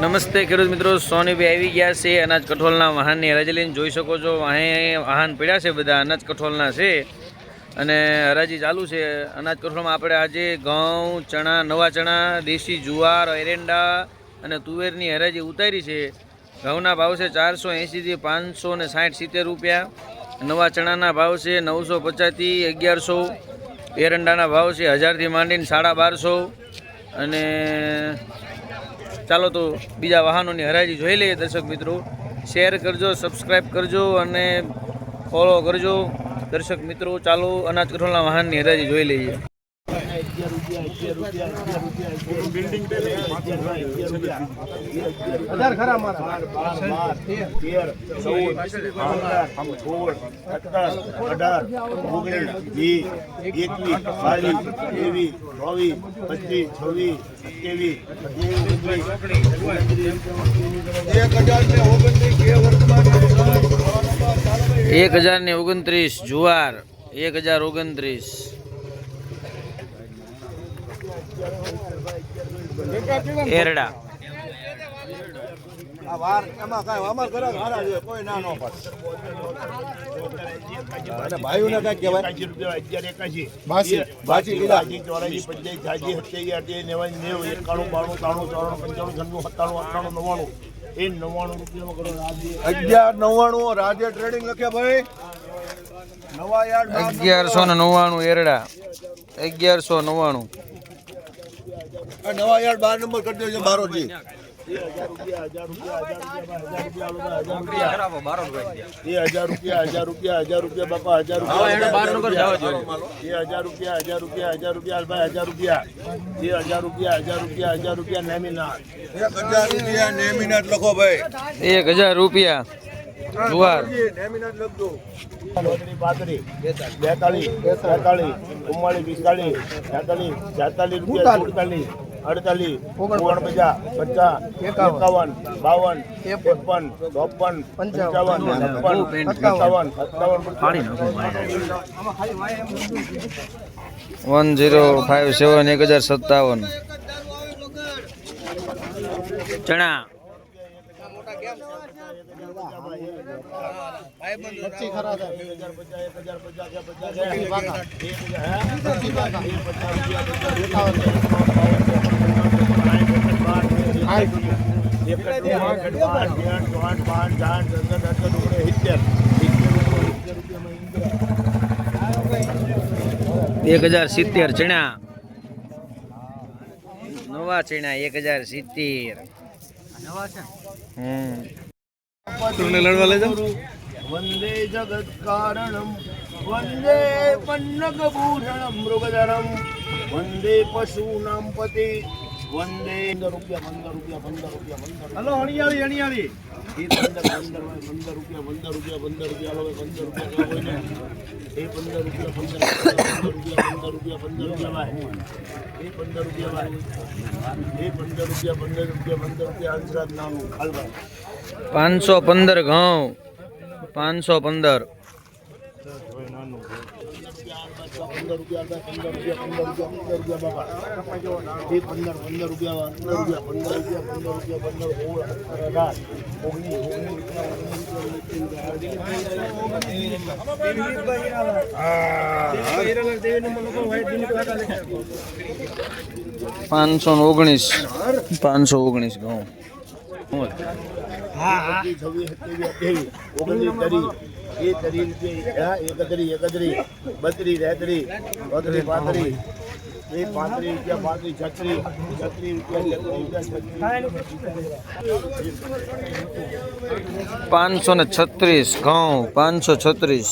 નમસ્તે ખેડૂત મિત્રો સોનીભાઈ આવી ગયા છે અનાજ કઠોળના વાહનની હરાજી લઈને જોઈ શકો છો અહીં વાહન પડ્યા છે બધા અનાજ કઠોળના છે. અને હરાજી ચાલુ છે. અનાજ કઠોળમાં આપણે આજે ઘઉં, ચણા, નવા ચણા, દેશી જુવાર, એરંડા અને તુવેરની હરાજી ઉતારી છે. ઘઉંના ભાવ છે ચારસો એંશીથી પાંચસો ને સાઠ સિત્તેર રૂપિયા. નવા ચણાના ભાવ છે નવસો પચાસથી અગિયારસો. એરંડાના ભાવ છે હજારથી માંડીને સાડા બારસો. અને ચાલો તો બીજા વાહનોની હરાજી જોઈ લઈએ દર્શક મિત્રો. શેર કરજો સબસ્ક્રાઈબ કરજો અને ફોલો કરજો. દર્શક મિત્રો, ચાલો અનાજ કઠોળના વાહનની હરાજી જોઈ લઈએ. ચૌદ અઢાર ઓગણીસ વીસ એકવીસ બાવીસ ત્રેવીસ ચોવીસ પચીસ છવ્વીસ એક હજાર ઓગણત્રીસ એક હજાર ને ઓગણત્રીસ જુવાર, એક હજાર ઓગણત્રીસ એરડા આ વાર એમાં કાંઈ અમાર ઘરે સારા છે કોઈ ના નો પડે અને ભાઈઓને કાંઈ કહેવાય અગિયાર એકાશી બાસી બાસી બાસી ચોરાસી પંચાસી છ્યાસી સત્યાસી અઠ્યાસી નેવાસી નેવું એકાણું બાણું ત્રાણું ચોરાણું પંચાણું છન્નું સત્તાણું અઠ્ઠાણું નવ્વાણું. એ નવ્વાણું અગિયાર નવ્વાણું રાજ્ય ટ્રેડિંગ લખે ભાઈ. નવા યાર્ડ અગિયારસો ને નવ્વાણું એરડા. અગિયારસો નવ્વાણું. નવા યાર્ડ બાર નંબર કરી દેજો બારો જી હજાર રૂપિયા હજાર રૂપિયા હજાર રૂપિયા બાપા હજાર રૂપિયા હજાર રૂપિયા હજાર રૂપિયા હજાર રૂપિયા ભાઈ હજાર રૂપિયા એ હજાર રૂપિયા હજાર રૂપિયા હજાર રૂપિયા નેમિનાટ એક હજાર રૂપિયા નેમિનાટ લખો ભાઈ એક હજાર રૂપિયા જુવાર. બેતાલીસ. તેતાલીસ ચુમ્માલીસ પિસ્તાલીસ છેતાલીસ છેતાલીસ રૂપિયા સુડતાલીસ અડતાલીસ ઓગણપચાસ. પચાસ એકાવન. બાવન ત્રેપન. ચોપન પંચાવન. છપ્પન સત્તાવન. સત્તાવન વન ઝીરો ફાઇવ સેવન એક હજાર સત્તાવન. ચણા. ખરા થાય એક હજાર સિત્તેર ચણા નવા ચણા એક હજાર સિત્તેર. હમ. લડવા લઈ જાઓ. વંદે જગત કારણમ વંદે પન્નગ મૃગધરમ વંદે પશુનામ પતિ. વંદે પંદર રૂપિયા પંદર રૂપિયા પંદર રૂપિયા પંદર હલો હણિયાળી હણિયાળી એ પંદર પંદર પંદર રૂપિયા પંદર રૂપિયા પંદર રૂપિયા હવે પંદર રૂપિયા એ પંદર રૂપિયા પંદર રૂપિયા પંદર રૂપિયા પંદર રૂપિયા ભાઈ એ પંદર રૂપિયા ભાઈ એ પંદર રૂપિયા પંદર રૂપિયા પંદર રૂપિયા અંશરાજ નાનું ખાલભાઈ પાંચસો પંદર ઘઉં પાંચસો પંદર પાંચસો ઓગણીસ. પાંચસો ઓગણીસ ઘઉં. પચીસ છવ્વીસ સત્યાવીસ અઠ્યાવીસ એ પાંત્રીસ એ પાંત્રીસ રૂપિયા પાંત્રીસ છત્રીસ છત્રીસ રૂપિયા. પાંચસો ને છત્રીસ ઘઉં પાંચસો છત્રીસ.